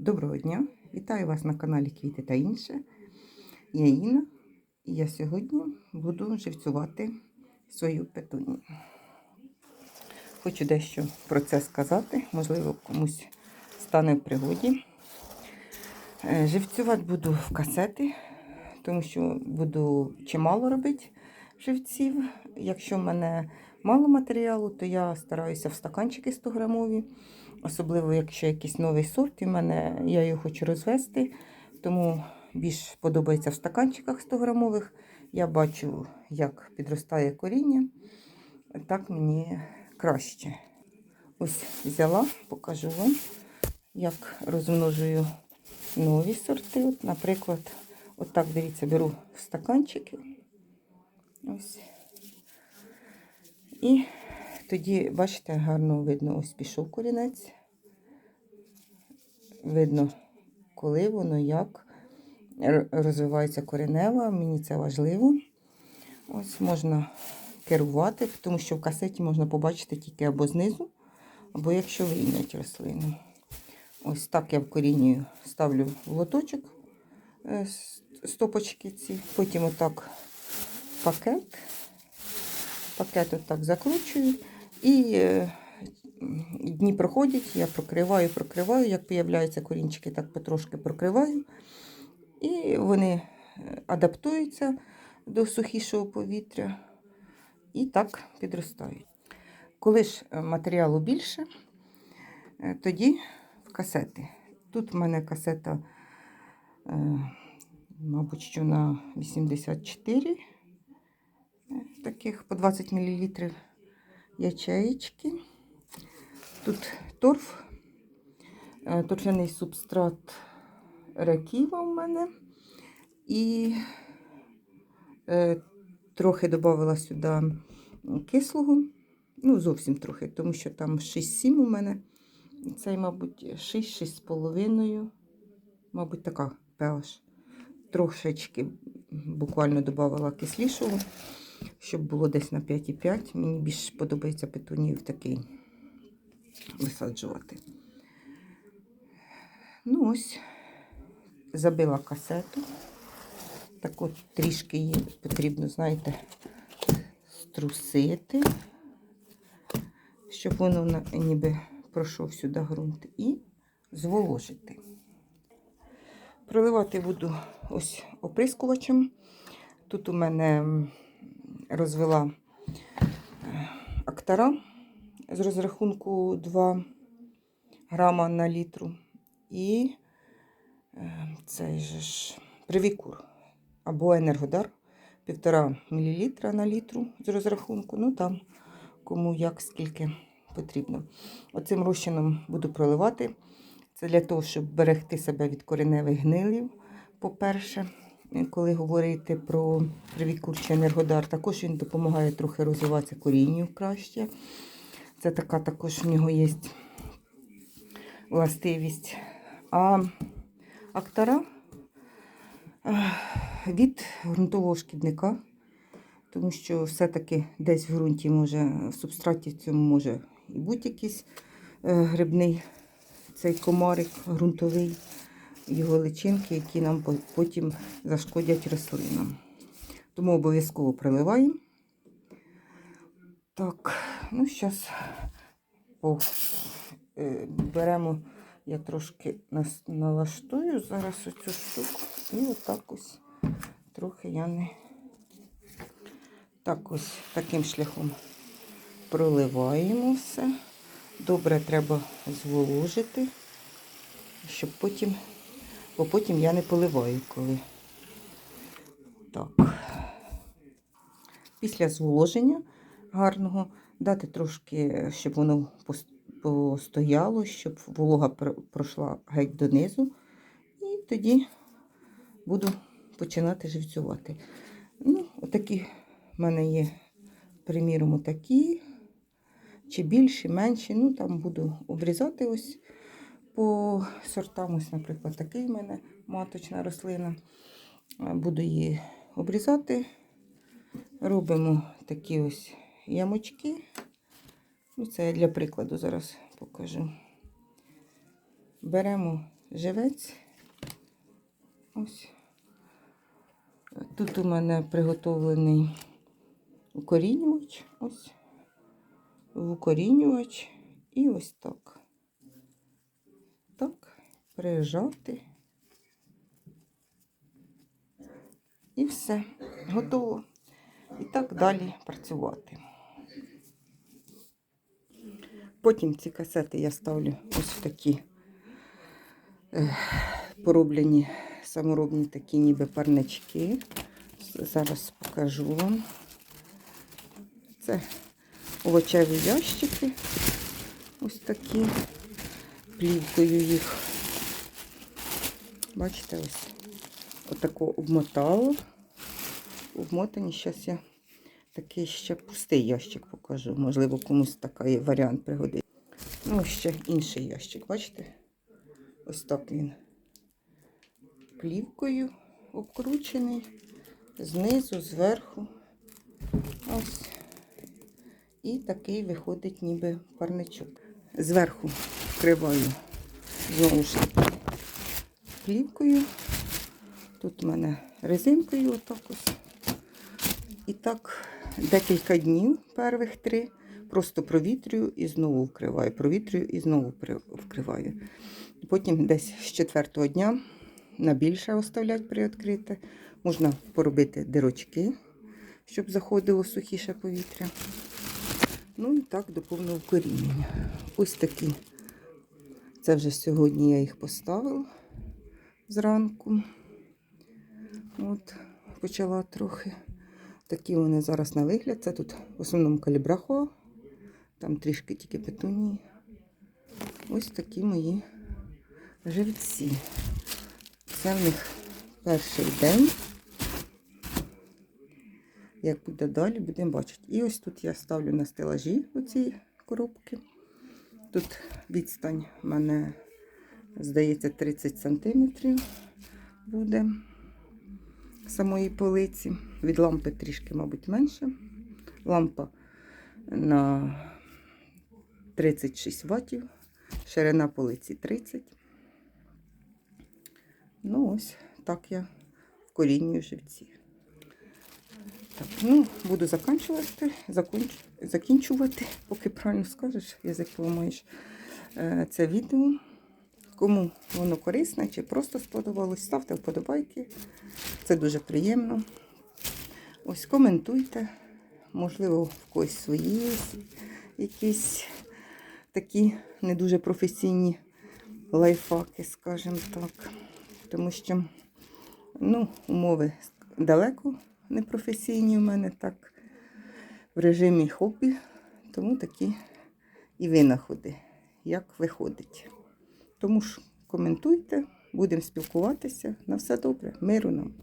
Доброго дня! Вітаю вас на каналі Квіти та інше. Я Інна, і я сьогодні буду живцювати свою петунію. Хочу дещо про це сказати, можливо, комусь стане в пригоді. Е, Живцювати буду в касети, тому що буду чимало робити живців. Якщо в мене мало матеріалу, то я стараюся в стаканчики 100 грамові. Особливо, якщо якийсь новий сорт, і мене я його хочу розвести, тому більш подобається в стаканчиках 100 грамових. Я бачу, як підростає коріння, так мені краще. Ось взяла, покажу вам, як розмножую нові сорти. От, наприклад, отак, дивіться, беру в стаканчики. Ось. І тоді, бачите, гарно видно, ось пішов корінець. Видно, коли воно, як розвивається коренева. Мені це важливо. Ось можна керувати, тому що в касеті можна побачити тільки або знизу, або якщо виймять рослину. Ось так я вкорінюю, ставлю в лоточок е, стопочки ці, потім отак пакет. Пакет отак закручую і е, дні проходять, я прокриваю, прокриваю, як появляються корінчики, так потрошки прокриваю. І вони е, адаптуються до сухішого повітря і так підростають. Коли ж е, матеріалу більше, тоді в касети. Тут в мене касета, мабуть, що на 84 е, таких по 20 мл ячеїчки. Тут торф, е, торфяний субстрат раківа в мене. І е, трохи додала сюди кислого. Ну, зовсім трохи, тому що там 6-7 у мене. Цей, мабуть, 6-6,5. Мабуть, така pH. Трошечки буквально додавала кислішого, щоб було десь на 5,5. Мені більш подобається петунію такий висаджувати. Ну ось, забила касету. Так от трішки її потрібно, знаєте, струсити, щоб воно ніби пройшов сюди ґрунт і зволожити. Проливати буду ось оприскувачем. Тут у мене розвела е, актара з розрахунку 2 грама на літру. І е, цей же ж привікур або енергодар 1,5 мл на літру з розрахунку. Ну там кому як скільки потрібно. Оцим розчином буду проливати. Це для того, щоб берегти себе від кореневих гнилів, по-перше. Коли говорити про привікур чи енергодар, також він допомагає трохи розвиватися корінню краще. Це така також в нього є властивість. А актара е, від ґрунтового шкідника, тому що все-таки десь в ґрунті може, в субстраті в цьому може і бути якийсь е, грибний цей комарик ґрунтовий, його личинки, які нам потім зашкодять рослинам. Тому обов'язково приливаємо. Так, ну зараз беремо, я трошки налаштую зараз оцю штуку. І отак ось трохи я не так ось таким шляхом проливаємо все. Добре треба зволожити, щоб потім, бо потім я не поливаю коли. Так. Після зволоження гарного дати трошки, щоб воно постояло, щоб волога пройшла геть донизу. І тоді буду починати живцювати. Ну, отакі в мене є, приміром, отакі, чи більші, менші. Ну, там буду обрізати ось по сортам. Ось, наприклад, такий в мене маточна рослина. Е, Буду її обрізати. Робимо такі ось ямочки. Ну, це я для прикладу зараз покажу. Беремо живець. Ось. Тут у мене приготовлений укорінювач. Ось. В укорінювач. І ось так. Прижати. І все, готово. І так далі працювати. Потім ці касети я ставлю ось в такі е, пороблені саморобні такі ніби парнички. Зараз покажу вам. Це овочеві ящики. Ось такі. Плівкою їх. Бачите, ось отако обмотала. Обмотані. Зараз я такий ще пустий ящик покажу. Можливо, комусь такий варіант пригодиться. Ну, ще інший ящик, бачите? Ось так він плівкою обкручений. Знизу, зверху. Ось. І такий виходить ніби парничок. Зверху вкриваю знову ж таки плівкою. Тут у мене резинкою отак ось. І так декілька днів, перших три, просто провітрюю і знову вкриваю. Провітрюю і знову вкриваю. Потім десь з четвертого дня на більше оставлять приоткрите. Можна поробити дирочки, щоб заходило сухіше повітря. Ну і так до повного вкорінення. Ось такі. Це вже сьогодні я їх поставила зранку. От, почала трохи. Такі вони зараз на вигляд. Це тут в основному калібрахо, там трішки тільки петунії. Ось такі мої живці. Це в них перший день. Як буде далі, будемо бачити. І ось тут я ставлю на стелажі оці коробки. Тут відстань в мене, здається, 30 сантиметрів буде самої полиці. Від лампи трішки, мабуть, менше. Лампа на 36 ватів, ширина полиці 30. Ну, ось так я вкорінюю живці. Так, ну, буду закінчувати, законч... закінчувати, поки правильно скажеш, язик поламаєш е, це відео. Кому воно корисне чи просто сподобалось, ставте вподобайки. Це дуже приємно. Ось коментуйте. Можливо, в когось свої якісь такі не дуже професійні лайфхаки, скажімо так. Тому що ну, умови далеко не професійні в мене так в режимі хобі, тому такі і винаходи, як виходить. Тому ж коментуйте, будемо спілкуватися. На все добре, миру нам.